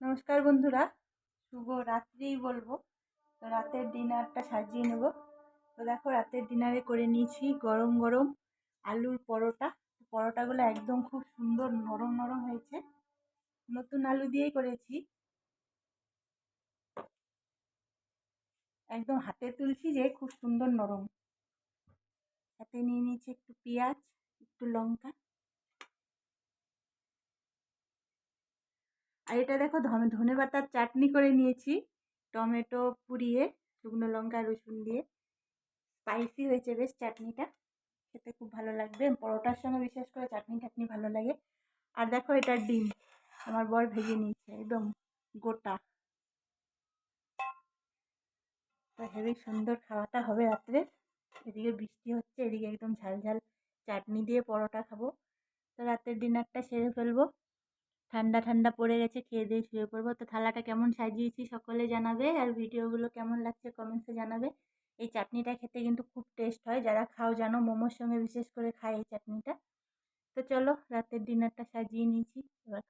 নমস্কার বন্ধুরা, শুভ রাত্রিই বলব। তো রাতের ডিনারটা সাজিয়ে নেব। তো দেখো, রাতের ডিনারে করে নিয়েছি গরম গরম আলুর পরোটা। পরোটাগুলো একদম খুব সুন্দর নরম নরম হয়েছে। নতুন আলু দিয়েই করেছি। একদম হাতে তুলছি যে খুব সুন্দর নরম। হাতে নিয়ে নিয়েছি একটু পেঁয়াজ, একটু লঙ্কা। আর এটা দেখো ধনে পাতার চাটনি করে নিয়েছি। টমেটো পুড়িয়ে, শুকনো লঙ্কা, রসুন দিয়ে। স্পাইসি হয়েছে বেশ চাটনিটা। খেতে খুব ভালো লাগবে। পরোটার সঙ্গে বিশেষ করে চাটনি টাটনি ভালো লাগে। আর দেখো এটা ডিম। আমার বর ভেজে নিয়েছে একদম গোটা। তো হেবি সুন্দর খাওয়াটা হবে রাত্রে। এদিকে বৃষ্টি হচ্ছে, এদিকে একদম ঝাল ঝাল চাটনি দিয়ে পরোটা খাব। তো রাতের ডিনারটা সেরে ফেলব। ঠান্ডা ঠান্ডা পড়ে গেছে, খেয়ে দিয়ে শুয়ে পড়ব। তো থালাটা কেমন সাজিয়েছি সকলে জানাবে আর ভিডিওগুলো কেমন লাগছে কমেন্টসে জানাবে। এই চাটনিটা খেতে কিন্তু খুব টেস্ট হয়। যারা খাও জানো, মোমোর সঙ্গে বিশেষ করে খায় এই চাটনিটা। তো চলো, রাতের ডিনারটা সাজিয়ে নিয়েছি। এবার